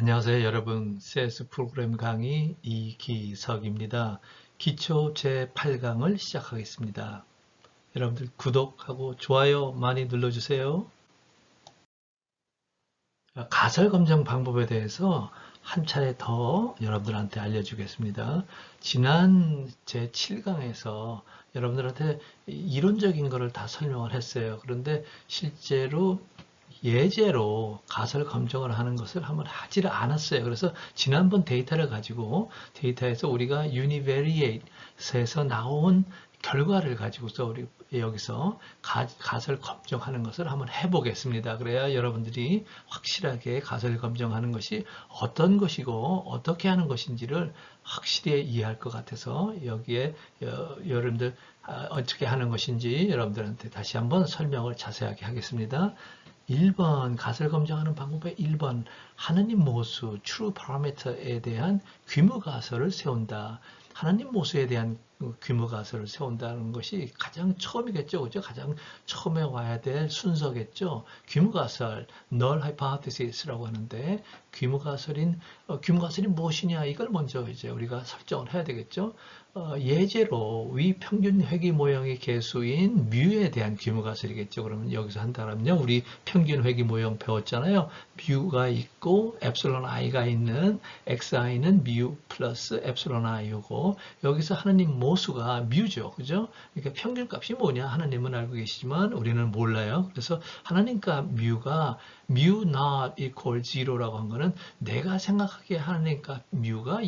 안녕하세요 여러분 CS 프로그램 강의 이기석입니다. 기초 제8강을 시작하겠습니다. 여러분들 구독하고 좋아요 많이 눌러주세요. 가설 검정 방법에 대해서 한 차례 더 여러분들한테 알려주겠습니다. 지난 제7강에서 여러분들한테 이론적인 것을 다 설명을 했어요. 그런데 실제로 예제로 가설 검증을 하는 것을 한번 하지를 않았어요. 그래서 지난번 데이터를 가지고 데이터에서 우리가 univariate에서 나온 결과를 가지고서 우리 여기서 가, 설 검증하는 것을 한번 해보겠습니다. 그래야 여러분들이 확실하게 가설 검증하는 것이 어떤 것이고 어떻게 하는 것인지를 확실히 이해할 것 같아서 여기에 여, 여러분들 아, 어떻게 하는 것인지 여러분들한테 다시 한번 설명을 자세하게 하겠습니다. 1번 가설 검증하는 방법의 1번 하느님 모수 true parameter에 대한 규모 가설을 세운다. 하나님 모수에 대한 규모 가설을 세운다는 것이 가장 처음이겠죠. 그죠? 가장 처음에 와야 될 순서겠죠. 규모 가설, null hypothesis라고 하는데 규모 가설인 어, 규모 가설이 무엇이냐 이걸 먼저 이제 우리가 설정을 해야 되겠죠. 어, 예제로 위 평균 회귀 모형의 개수인 뮤에 대한 규모 가설이겠죠. 그러면 여기서 한다면요. 우리 평균 회귀 모형 배웠잖아요. 뮤가 있고 엡실론 i가 있는 xi는 뮤 플러스 엡실론 i고 여기서 하느님 모수가 뮤죠. 그죠? 그러니까 평균 값이 뭐냐? 하나님은 알고 계시지만 우리는 몰라요. 그래서 하나님과 뮤가 mu not equal zero라고 한 거는 내가 생각하기에 하나님과 뮤가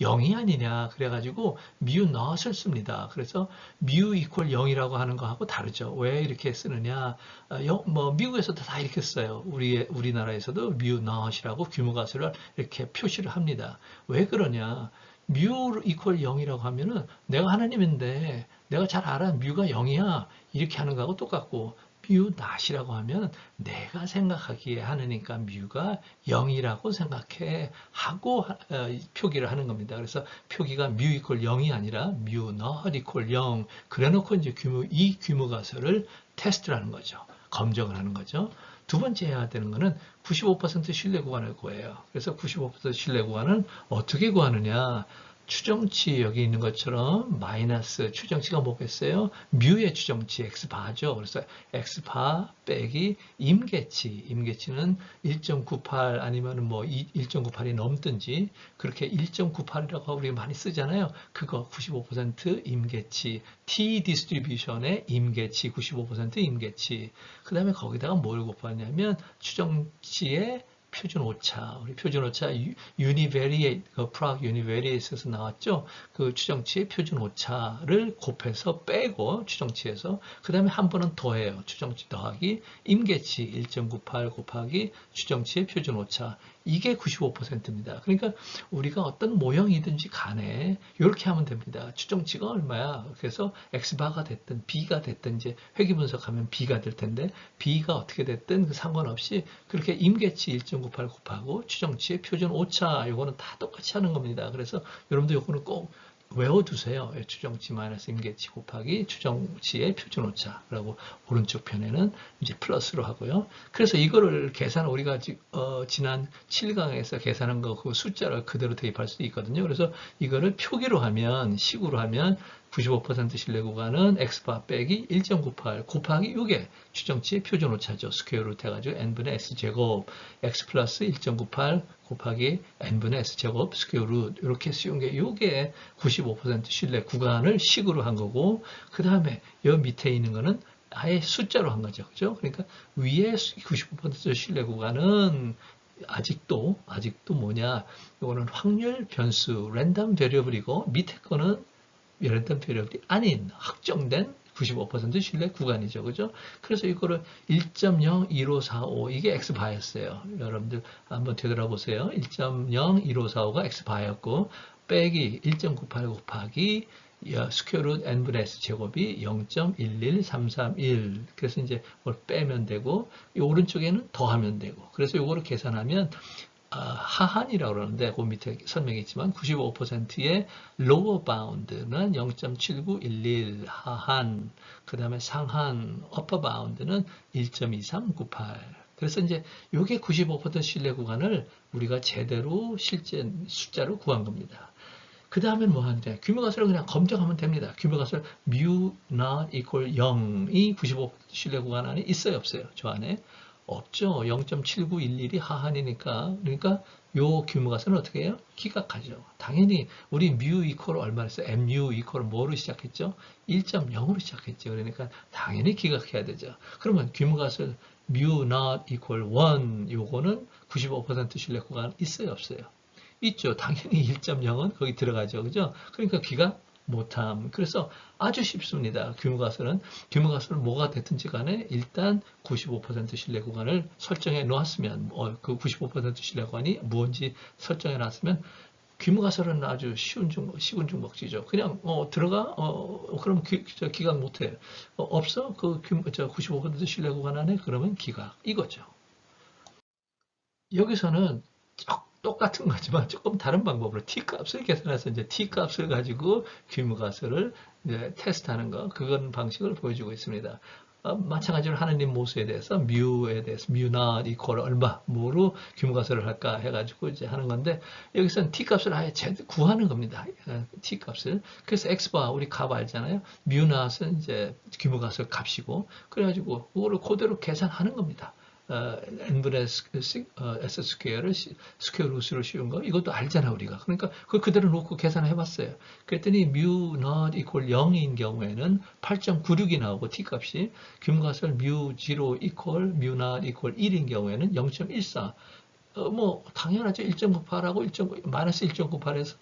0이 아니냐. 그래가지고 mu not을 씁니다. 그래서 mu equal 0이라고 하는 거하고 다르죠. 왜 이렇게 쓰느냐. 어, 뭐 미국에서도 다 이렇게 써요. 우리 우리나라에서도 mu not이라고 규모가수를 이렇게 표시를 합니다. 왜 그러냐. 뮤 이퀄 0이라고 하면은 내가 하나님인데 내가 잘 알아 뮤가 0이야 이렇게 하는 거하고 똑같고 뮤 낫이라고 하면 내가 생각하기에 하느니까 뮤가 0이라고 생각해 하고 어, 표기를 하는 겁니다. 그래서 표기가 뮤 이퀄 0이 아니라 뮤 not 이퀄 0 그래 놓고 이제 규모 이 규모 가설을 테스트를 하는 거죠. 검증을 하는 거죠. 두 번째 해야 되는 거는 95% 신뢰 구간을 구해요. 그래서 95% 신뢰 구간은 어떻게 구하느냐? 추정치 여기 있는 것처럼 마이너스 추정치가 뭐겠어요? 뮤의 추정치 x바죠. 그래서 x바 빼기 임계치. 임계치는 1.98 아니면 뭐 1.98이 넘든지 그렇게 1.98이라고 우리가 많이 쓰잖아요. 그거 95% 임계치. t 디스트리뷰션의 임계치 95% 임계치. 그 다음에 거기다가 뭘 곱하냐면 추정치의 표준 오차, 우리 표준 오차 univariate, 그 Prague univariate에서 나왔죠. 그 추정치의 표준 오차를 곱해서 빼고 추정치에서 그 다음에 한 번은 더해요. 추정치 더하기 임계치 1.98 곱하기 추정치의 표준 오차 이게 95%입니다. 그러니까 우리가 어떤 모형이든지 간에 이렇게 하면 됩니다. 추정치가 얼마야? 그래서 X바가 됐든 B가 됐든 이제 회귀 분석하면 B가 될 텐데 B가 어떻게 됐든 그 상관없이 그렇게 임계치 1.98 곱하고 추정치의 표준 오차 이거는 다 똑같이 하는 겁니다. 그래서 여러분도 이거는 꼭 외워두세요. 추정치 마이너스 임계치 곱하기 추정치의 표준 오차라고 오른쪽 편에는 이제 플러스로 하고요. 그래서 이거를 계산 우리가 어, 지난 7강에서 계산한 거 그 숫자를 그대로 대입할 수도 있거든요. 그래서 이거를 표기로 하면 식으로 하면 95% 신뢰 구간은 x바 빼기 1.98 곱하기 6의 추정치의 표준 오차죠. 스퀘어 루트 해가지고 n분의 s제곱 x 플러스 1.98 곱하기 n분의 s제곱 스퀘어 루트 이렇게 쓰운 게 이게 95% 신뢰 구간을 식으로 한 거고 그 다음에 여 밑에 있는 거는 아예 숫자로 한 거죠. 그죠? 그러니까 위에 95% 신뢰 구간은 아직도 아직도 뭐냐 이거는 확률 변수 랜덤 베리어블이고 밑에 거는 열렸던 배력이 아닌 확정된 95% 신뢰 구간이죠. 그죠? 그래서 이거를 1.01545 이게 x바였어요. 여러분들 한번 되돌아보세요. 1.01545가 x바였고 빼기 1.98 곱하기 스퀘어 루트 n분의 s 제곱이 0.11331 그래서 이제 뭘 빼면 되고 이 오른쪽에는 더하면 되고 그래서 이거를 계산하면 아, 하한이라고 그러는데 그 밑에 설명했지만 95%의 lower bound는 0.7911 하한 그 다음에 상한 upper bound는 1.2398 그래서 이제 요게 95% 신뢰 구간을 우리가 제대로 실제 숫자로 구한 겁니다. 그 다음엔 뭐 하는데 규모가설을 그냥 검정하면 됩니다. 규모가설 mu not equal 0이 95% 신뢰 구간 안에 있어요 없어요? 저 안에 없죠. 0.7911이 하한이니까 그러니까 요 규모가설은 어떻게 해요? 기각하죠. 당연히 우리 mu 이퀄 얼마 했어요? mu 이퀄 뭐로 시작했죠? 1.0으로 시작했죠. 그러니까 당연히 기각해야 되죠. 그러면 규모 가설 mu not equal 1 요거는 95% 신뢰 구간 있어요 없어요? 있죠. 당연히 1.0은 거기 들어가죠. 그죠? 그러니까 기각 못함. 그래서 아주 쉽습니다. 규모 가설은 규모 가설은 뭐가 됐든지 간에 일단 95% 신뢰 구간을 설정해 놓았으면 어, 그95% 신뢰 구간이 무엇인지 설정해 놨으면 규모 가설은 아주 쉬운 중목, 쉬운 중목지죠. 그냥 어, 들어가 어, 그럼 기, 저, 기각 못해. 어, 없어? 그 규모, 저95% 신뢰 구간 안에 그러면 기각 이거죠. 여기서는 똑같은 거지만 조금 다른 방법으로 t 값을 계산해서 이제 t 값을 가지고 규모 가설을 이제 테스트하는 거 그건 방식을 보여주고 있습니다. 어, 마찬가지로 하느님 모수에 대해서 뮤에 대해서 뮤나 이퀄 얼마 뭐로 규모가설을 할까 해가지고 이제 하는 건데 여기서는 t 값을 아예 구하는 겁니다. 어, t 값을 그래서 x바 우리 값 알잖아요. 뮤나은 이제 규모가설 값이고 그래가지고 그거를 그대로 계산하는 겁니다. 어, n분의 어, s 스퀘어를 스퀘어 루트로 씌운 거? 이것도 알잖아 우리가. 그러니까 그걸 그대로 놓고 계산해 봤어요. 그랬더니 mu not equal 0인 경우에는 8.96이 나오고 t 값이 규모가설 mu 0 equal mu not equal 1인 경우에는 0.14 어, 뭐 당연하죠. 1.98하고 1.9 마이너스 1.98에서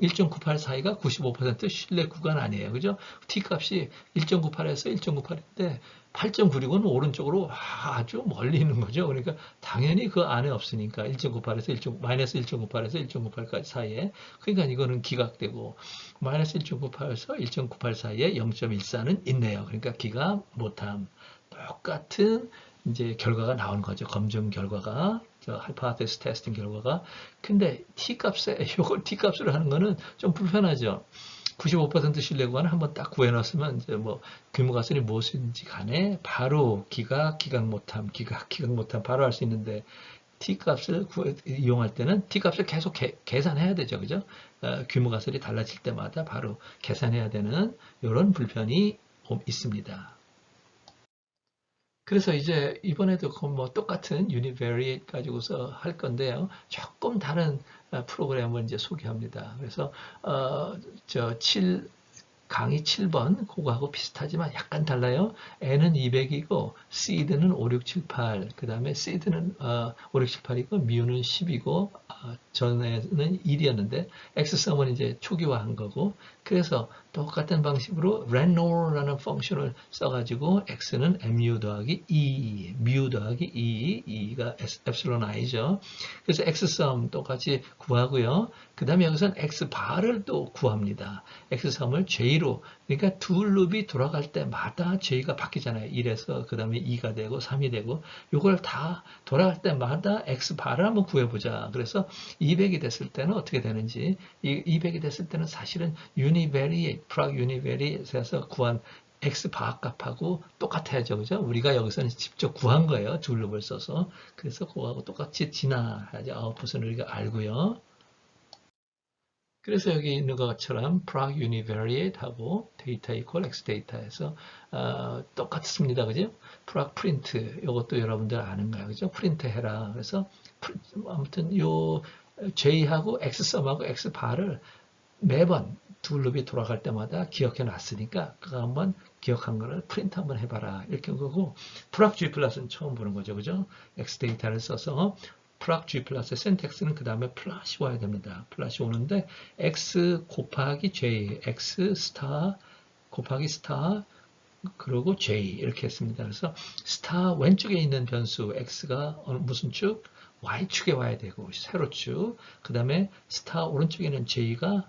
1.98 사이가 95% 신뢰 구간 아니에요. 그죠? t 값이 1.98에서 1.98인데 8.96은 오른쪽으로 아주 멀리 있는 거죠. 그러니까 당연히 그 안에 없으니까 1.98에서 1. 마이너스 1.98에서 1.98까지 사이에 그러니까 이거는 기각되고 마이너스 1.98에서 1.98 사이에 0.14는 있네요. 그러니까 기각 못함 똑같은 이제 결과가 나오는 거죠. 검증 결과가 저 하이파테스 테스팅 결과가 근데 t 값에 이걸 t 값으로 하는 거는 좀 불편하죠. 95% 신뢰 구간을 한번 딱 구해놨으면 이제 뭐 규모가 쓰니 무엇인지 간에 바로 기각, 기각 못함, 기각, 기각 못함 바로 할 수 있는데 T값을 구해, 이용할 때는 T값을 계속 개, 계산해야 되죠. 그죠? 어, 규모 가설이 달라질 때마다 바로 계산해야 되는 이런 불편이 있습니다. 그래서 이제 이번에도 뭐 똑같은 univariate 가지고서 할 건데요. 조금 다른 어, 프로그램을 이제 소개합니다. 그래서 어, 저 7, 강의 7번 그거하고 비슷하지만 약간 달라요. n은 200이고 seed는 5, 6, 7, 8. 그 다음에 seed는 어, 5, 6, 7, 8이고 mu는 10이고 어, 전에는 1이었는데 x썸은 이제 초기화한 거고 그래서 똑같은 방식으로 Renault라는 펑션을 써가지고 x는 mu 더하기 2, mu 더하기 2, 2가 epsilon i죠. 그래서 x썸 똑같이 구하고요. 그 다음에 여기서는 xbar을 또 구합니다. x썸을 j로 그러니까 두 룹이 돌아갈 때마다 j가 바뀌잖아요. 1에서 그 다음에 2가 되고 3이 되고 이걸 다 돌아갈 때마다 xbar을 한번 구해보자. 그래서 200이 됐을 때는 어떻게 되는지 200이 됐을 때는 사실은 univariate 프락 유니베리에서 구한 x 바값하고 똑같아야죠. 그죠? 우리가 여기서는 직접 구한 거예요. 둘룹을 써서. 그래서 그거하고 똑같이 진화하죠. 아웃풋은 우리가 알고요. 그래서 여기 있는 것처럼 프락 유니베리에이트 하고 데이터 이퀄 x 데이터에서 어, 똑같습니다. 그죠? 프락 프린트 이것도 여러분들 아는 거예요. 그죠? 프린트 해라. 그래서 아무튼 요 J하고 X썸하고 X바를 매번 두 룹이 돌아갈 때마다 기억해 놨으니까 그거 한번 기억한 거를 프린트 한번 해봐라 이렇게 한 거고 프락 G 플러스는 처음 보는 거죠 그죠 X 데이터를 써서 프락 G 플러스 센텍스는 그 다음에 플러시 와야 됩니다. 플러시 오는데 X 곱하기 J X 스타 곱하기 스타 그리고 J 이렇게 했습니다. 그래서 스타 왼쪽에 있는 변수 X가 무슨 축? Y축에 와야 되고 세로축 그 다음에 스타 오른쪽에 있는 J가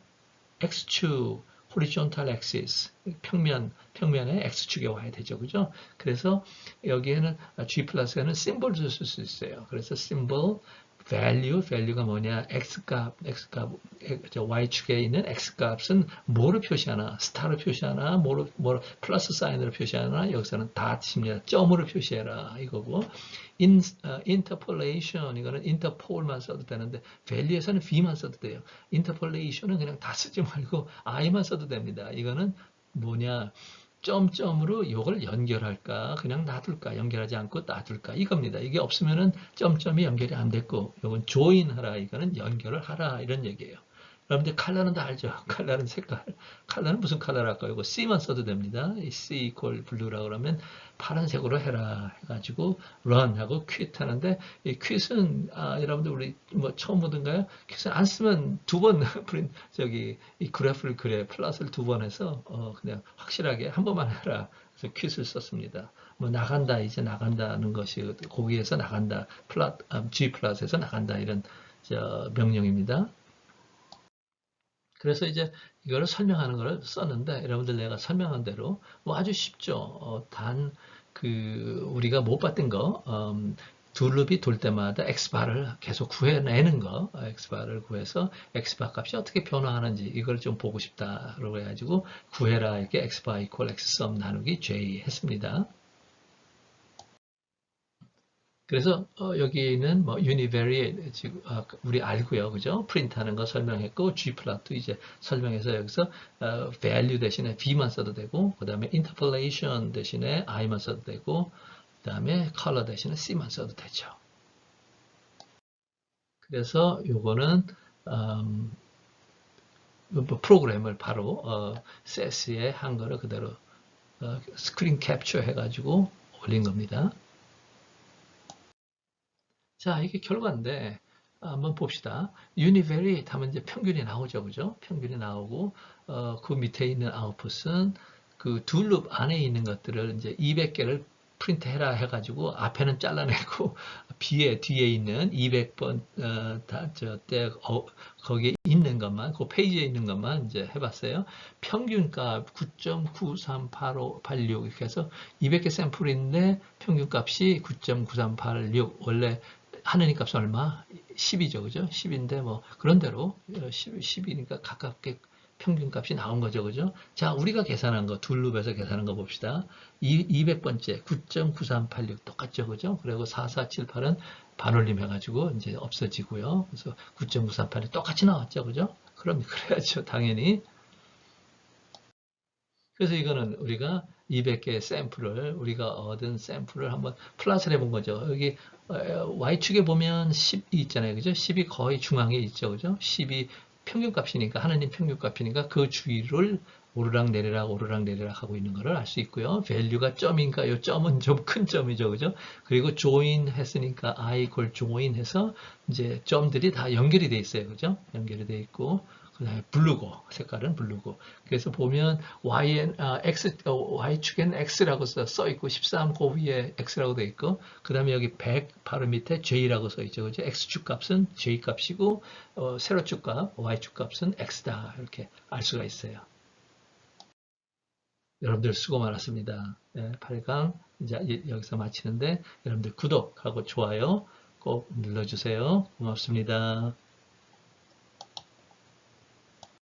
x축 horizontal axis 평면 평면에 x축에 와야 되죠. 그죠? 그래서 여기에는 g 플러스에는 심볼도 쓸 수 있어요. 그래서 symbol value, value가 뭐냐? x값, x값, 저 y축에 있는 x값은 뭐로 표시하나? 스타로 표시하나? 뭐로, 뭐로 플러스 사인으로 표시하나? 여기서는 다입니다 점으로 표시해라. 이거고. in, 어, interpolation, 이거는 interpol만 써도 되는데, value에서는 v만 써도 돼요. interpolation은 그냥 다 쓰지 말고 i만 써도 됩니다. 이거는 뭐냐? 점점으로 이걸 연결할까? 그냥 놔둘까? 연결하지 않고 놔둘까? 이겁니다. 이게 없으면은 점점이 연결이 안 됐고 이건 조인하라. 이거는 연결을 하라. 이런 얘기예요. 여러분들 칼라는 다 알죠? 칼라는 색깔. 칼라는 무슨 칼라로 할까요? 이거 C만 써도 됩니다. 이 C equal blue라고 그러면 파란색으로 해라 해가지고 run 하고 quit 하는데 이 quit은 아, 여러분들 우리 뭐 처음 보던가요? quit은 안 쓰면 두 번 프린 저기 이 그래프를 그래 플러스를 두 번 해서 어, 그냥 확실하게 한 번만 해라. 그래서 quit을 썼습니다. 뭐 나간다 이제 나간다는 것이 거기에서 나간다 플랫 G 플러스에서 나간다 이런 저 명령입니다. 그래서 이제 이거를 설명하는 거를 썼는데 여러분들 내가 설명한 대로 뭐 아주 쉽죠. 어, 단그 우리가 못 봤던 거 음, 두 룹이 돌 때마다 x바를 계속 구해내는 거 x바를 구해서 x바 값이 어떻게 변화하는지 이걸 좀 보고 싶다 라고 해가지고 구해라 이렇게 x바 이퀄 x썸 나누기 j 했습니다. 그래서 어, 여기는 뭐 univariate 지금 아, 우리 알고요, 그죠? 프린트하는 거 설명했고 g 플롯도 이제 설명해서 여기서 어, value 대신에 v만 써도 되고 그 다음에 interpolation 대신에 i만 써도 되고 그 다음에 color 대신에 c만 써도 되죠. 그래서 요거는 음, 뭐 프로그램을 바로 어, CS에 한 거를 그대로 어, 스크린 캡처 해가지고 올린 겁니다. 자, 이게 결과인데 한번 봅시다. univariate 하면 이제 평균이 나오죠. 그죠? 평균이 나오고 어, 그 밑에 있는 아웃풋은 그 둘룹 안에 있는 것들을 이제 200개를 프린트 해라 해가지고 앞에는 잘라내고 뒤에 뒤에 있는 200번 어, 다저때 어, 거기에 있는 것만 그 페이지에 있는 것만 이제 해봤어요. 평균값 9.93886 이렇게 해서 200개 샘플인데 평균값이 9.9386 원래 하느님 값은 얼마? 10이죠. 그죠? 10인데 뭐 그런 대로 10, 10이니까 가깝게 평균값이 나온 거죠. 그죠? 자, 우리가 계산한 거, 둘룹에서 계산한 거 봅시다. 200번째 9.9386 똑같죠. 그죠? 그리고 4478은 반올림 해가지고 이제 없어지고요. 그래서 9.938이 똑같이 나왔죠. 그죠? 그럼 그래야죠. 당연히. 그래서 이거는 우리가 200개의 샘플을 우리가 얻은 샘플을 한번 플러스를 해본 거죠. 여기 y축에 보면 10이 있잖아요. 그죠? 10이 거의 중앙에 있죠. 그죠? 10이 평균값이니까 하나님 평균값이니까 그 주위를 오르락 내리락 오르락 내리락 하고 있는 것을 알 수 있고요. 밸류가 점인가 요 점은 좀 큰 점이죠. 그죠? 그리고 join 했으니까 i 골 join 해서 이제 점들이 다 연결이 돼 있어요. 그죠? 연결이 돼 있고 그 다음에 블루고 색깔은 블루고. 그래서 보면 yn 아, x 어, y축에는 x라고 써, 써 있고 13고 위에 x라고 돼 있고 그 다음에 여기 100 바로 밑에 j라고 써 있죠. 그죠? X축 값은 j 값이고 어, 세로축 값 y축 값은 x다. 이렇게 알 수가 있어요. 여러분들 수고 많았습니다. 네, 8강 이제 여기서 마치는데 여러분들 구독하고 좋아요 꼭 눌러주세요. 고맙습니다